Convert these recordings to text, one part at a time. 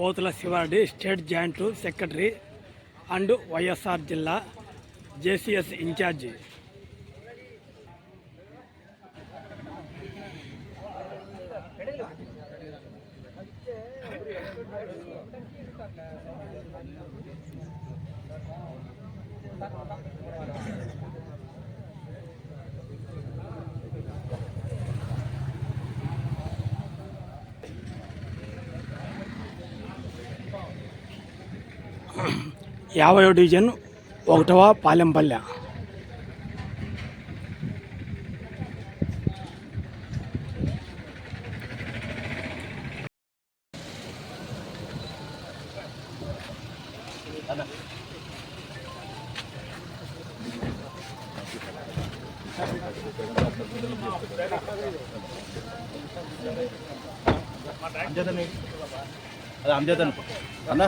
Pothula Siva Reddy state joint secretary and YSR జిల్లా JCS incharge యాభై division ఒకటవ పాలెంపల్లె. అది అందేదను అన్నా?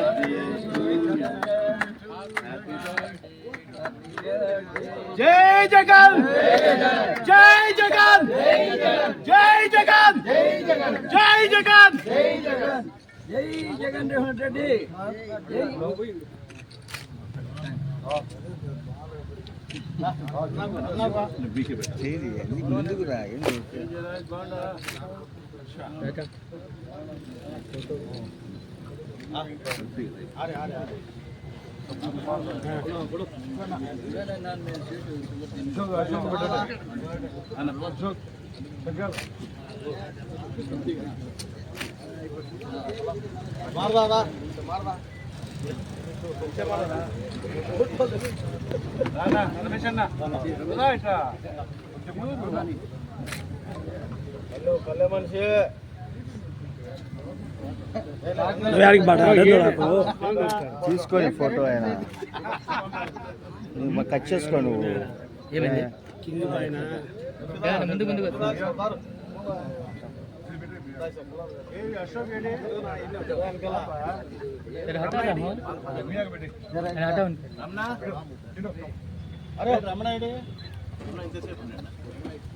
జై జగన్! జై జగన్! జై జగన్! జై జగన్! జై జగన్. జగన్మోహన్ రెడ్డి బీకే పెట్టాలి ముందుకు రా ఏంటి రమేష్ అన్న ఇట్లా తీసుకొని ఫోటో ఆయన నువ్వు కట్ చేసుకో నువ్వు. ముందు ముందు అరే రమణ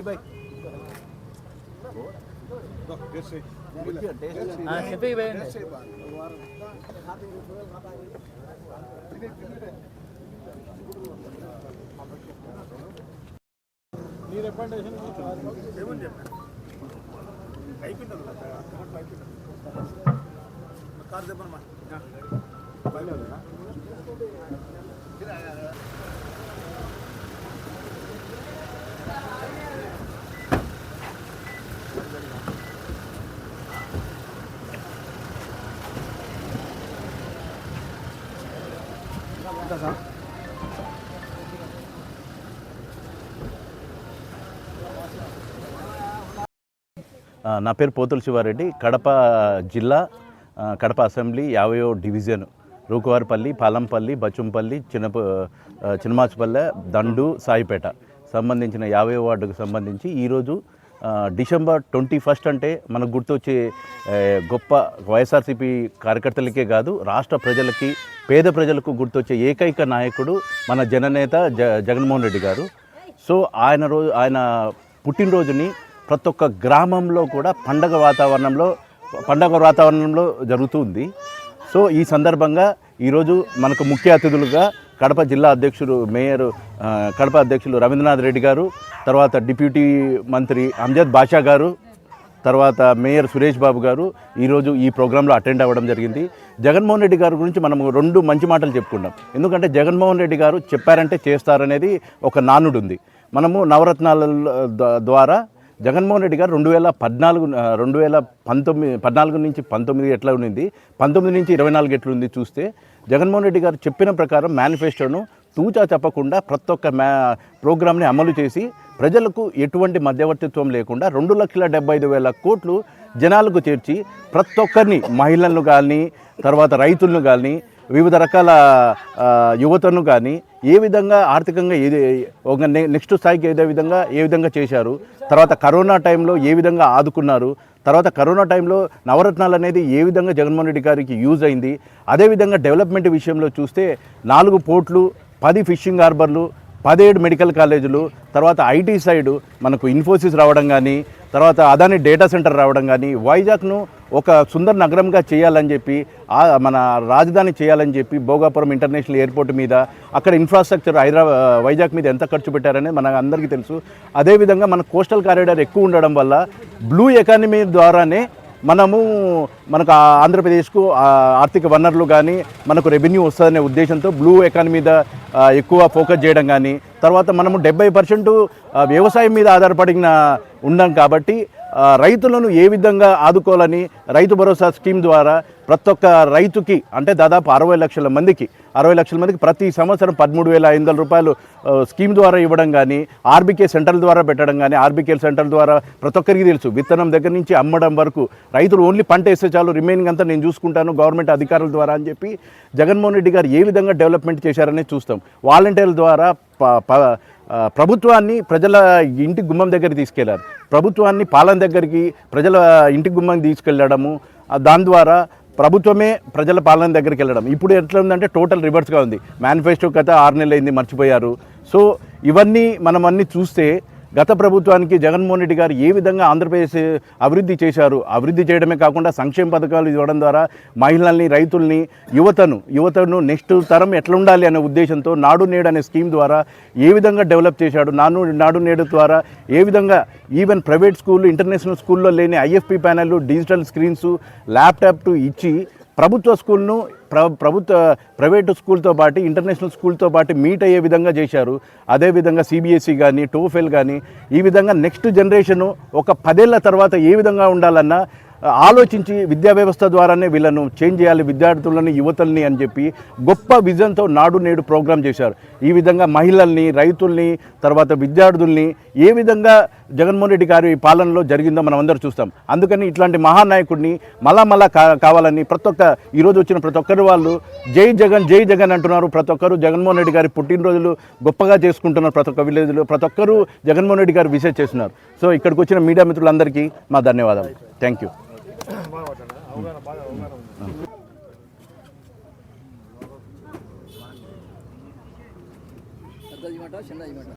भाई చెప్పి కార్ చెప్పమ్మా సార్ నా పేరు పోతుల శివారెడ్డి. కడప జిల్లా కడప అసెంబ్లీ యాభయో డివిజన్. రూకువారిపల్లి పాలంపల్లి బచుంపల్లి చిన్నప ఆ, చిన్నమాచుపల్లె దండు సాయిపేట. సంబంధించిన యాభై వార్డుకు సంబంధించి ఈరోజు డిసెంబర్ ట్వంటీ ఫస్ట్ అంటే మనకు గుర్తొచ్చే గొప్ప వైఎస్ఆర్సీపీ కార్యకర్తలకే కాదు రాష్ట్ర ప్రజలకి పేద ప్రజలకు గుర్తొచ్చే ఏకైక నాయకుడు మన జననేత జ జగన్మోహన్ రెడ్డి గారు. సో ఆయన రోజు ఆయన పుట్టినరోజుని ప్రతి ఒక్క గ్రామంలో కూడా పండగ వాతావరణంలో పండగ వాతావరణంలో జరుగుతుంది సో ఈ సందర్భంగా ఈరోజు మనకు ముఖ్య అతిథులుగా కడప జిల్లా అధ్యక్షుడు మేయర్ కడప అధ్యక్షులు రవీంద్రనాథ్ రెడ్డి గారు తర్వాత డిప్యూటీ మంత్రి అంజద్ బాషా గారు తర్వాత మేయర్ సురేష్ బాబు గారు ఈరోజు ఈ ప్రోగ్రాంలో అటెండ్ అవ్వడం జరిగింది. జగన్మోహన్ రెడ్డి గారి గురించి మనం రెండు మంచి మాటలు చెప్పుకుంటాం ఎందుకంటే జగన్మోహన్ రెడ్డి గారు చెప్పారంటే చేస్తారనేది ఒక నానుడు ఉంది మనము నవరత్నాల ద్వారా జగన్మోహన్ రెడ్డి గారు రెండు వేల పద్నాలుగు రెండు వేల పంతొమ్మిది పద్నాలుగు నుంచి పంతొమ్మిది ఎట్లా ఉంది పంతొమ్మిది నుంచి ఇరవై నాలుగు ఎట్లుంది ఉంది చూస్తే జగన్మోహన్ రెడ్డి గారు చెప్పిన ప్రకారం మేనిఫెస్టోను తూచా చెప్పకుండా ప్రతి ఒక్క మ్యా ప్రోగ్రామ్ని అమలు చేసి ప్రజలకు ఎటువంటి మధ్యవర్తిత్వం లేకుండా రెండు లక్షల డెబ్బై ఐదు వేల కోట్లు జనాలకు చేర్చి ప్రతి ఒక్కరిని మహిళలను కానీ తర్వాత రైతులను కానీ వివిధ రకాల యువతను కానీ ఏ విధంగా ఆర్థికంగా ఏది ఒక నెక్స్ట్ స్థాయికి ఏదే విధంగా ఏ విధంగా చేశారు తర్వాత కరోనా టైంలో ఏ విధంగా ఆదుకున్నారు తర్వాత కరోనా టైంలో నవరత్నాలు అనేది ఏ విధంగా జగన్మోహన్ రెడ్డి గారికి యూజ్ అయింది అదేవిధంగా డెవలప్మెంట్ విషయంలో చూస్తే నాలుగు పోర్ట్లు పది ఫిషింగ్ హార్బర్లు పదిహేడు మెడికల్ కాలేజీలు తర్వాత ఐటీ సైడు మనకు ఇన్ఫోసిస్ రావడం కానీ తర్వాత అదాని డేటా సెంటర్ రావడం కానీ వైజాగ్ను ఒక సుందర నగరంగా చేయాలని చెప్పి మన రాజధాని చేయాలని చెప్పి భోగాపురం ఇంటర్నేషనల్ ఎయిర్పోర్ట్ మీద అక్కడ ఇన్ఫ్రాస్ట్రక్చర్ హైదరాబాద్ వైజాగ్ మీద ఎంత ఖర్చు పెట్టారని మన అందరికీ తెలుసు. అదేవిధంగా మన కోస్టల్ కారిడార్ ఎక్కువ ఉండడం వల్ల బ్లూ ఎకానమీ ద్వారానే మనము మనకు ఆ ఆంధ్రప్రదేశ్కు ఆర్థిక వనరులు కానీ మనకు రెవెన్యూ వస్తుందనే ఉద్దేశంతో బ్లూ ఎకానమీ మీద ఎక్కువ ఫోకస్ చేయడం కానీ తర్వాత మనము డెబ్బై పర్సెంట్ వ్యవసాయం మీద ఆధారపడిన ఉన్నాం కాబట్టి రైతులను ఏ విధంగా ఆదుకోవాలని రైతు భరోసా స్కీమ్ ద్వారా ప్రతి ఒక్క రైతుకి అంటే దాదాపు అరవై లక్షల మందికి అరవై లక్షల మందికి ప్రతి సంవత్సరం పదమూడు వేల ఐదు వందల రూపాయలు స్కీమ్ ద్వారా ఇవ్వడం కానీ ఆర్బీకే సెంటర్ల ద్వారా పెట్టడం కానీ ఆర్బీకే సెంటర్ల ద్వారా ప్రతి ఒక్కరికి తెలుసు. విత్తనం దగ్గర నుంచి అమ్మడం వరకు రైతులు ఓన్లీ పంట వేస్తే చాలు రిమైనింగ్ అంతా నేను చూసుకుంటాను గవర్నమెంట్ అధికారుల ద్వారా అని చెప్పి జగన్మోహన్ రెడ్డి గారు ఏ విధంగా డెవలప్మెంట్ చేశారనేది చూస్తాం. వాలంటీర్ల ద్వారా ప- ప- ప్రభుత్వాన్ని ప్రజల ఇంటి గుమ్మం దగ్గర తీసుకెళ్ళారు. ప్రభుత్వాన్ని పాలన దగ్గరికి ప్రజల ఇంటి గుమ్మం తీసుకెళ్ళడము దాని ద్వారా ప్రభుత్వమే ప్రజల పాలన దగ్గరికి వెళ్ళడం. ఇప్పుడు ఎట్లా ఉందంటే టోటల్ రివర్స్గా ఉంది. మేనిఫెస్టో కథ ఆరు నెలలు అయింది మర్చిపోయారు. సో ఇవన్నీ మనం అన్నీ చూస్తే గత ప్రభుత్వానికి జగన్మోహన్ రెడ్డి గారు ఏ విధంగా ఆంధ్రప్రదేశ్ అభివృద్ధి చేశారు? అభివృద్ధి చేయడమే కాకుండా సంక్షేమ పథకాలు ఇవ్వడం ద్వారా మహిళల్ని రైతుల్ని యువతను యువతను నెక్స్ట్ తరం ఎట్లా ఉండాలి అనే ఉద్దేశంతో నాడు నేడు అనే స్కీమ్ ద్వారా ఏ విధంగా డెవలప్ చేశాడు? నాను నాడు నేడు ద్వారా ఏ విధంగా ఈవెన్ ప్రైవేట్ స్కూల్ ఇంటర్నేషనల్ స్కూల్లో లేని IFP panel digital screens laptop ఇచ్చి ప్రభుత్వ స్కూల్ను ప్ర ప్రభుత్వ ప్రైవేటు స్కూల్తో పాటు ఇంటర్నేషనల్ స్కూల్తో పాటు మీట్ అయ్యే విధంగా చేశారు. అదేవిధంగా సిబిఎస్ఈ కానీ టోఫెల్ కానీ ఈ విధంగా నెక్స్ట్ జనరేషను ఒక పదేళ్ళ తర్వాత ఏ విధంగా ఉండాలన్నా ఆలోచించి విద్యా వ్యవస్థ ద్వారానే వీళ్ళను చేంజ్ చేయాలి విద్యార్థులని యువతల్ని అని చెప్పి గొప్ప విజన్తో నాడు నేడు ప్రోగ్రాం చేశారు. ఈ విధంగా మహిళల్ని రైతుల్ని తర్వాత విద్యార్థుల్ని ఏ విధంగా జగన్మోహన్ రెడ్డి గారి పాలనలో జరిగిందో మనం అందరూ చూస్తాం. అందుకని ఇట్లాంటి మహానాయకుడిని మళ్ళా మళ్ళా కా కావాలని ప్రతి ఒక్క ఈరోజు వచ్చిన ప్రతి ఒక్కరు వాళ్ళు జై జగన్ జై జగన్ అంటున్నారు. ప్రతి ఒక్కరు జగన్మోహన్ రెడ్డి గారి పుట్టినరోజులు గొప్పగా చేసుకుంటున్నారు. ప్రతి ఒక్క విలేజ్లో ప్రతి ఒక్కరు జగన్మోహన్ రెడ్డి గారు విసేజ్ చేస్తున్నారు. సో ఇక్కడికి వచ్చిన మీడియా మిత్రులందరికీ మా ధన్యవాదాలు. Thank you. పెద్ద ఇమాట చిన్న ఇమాట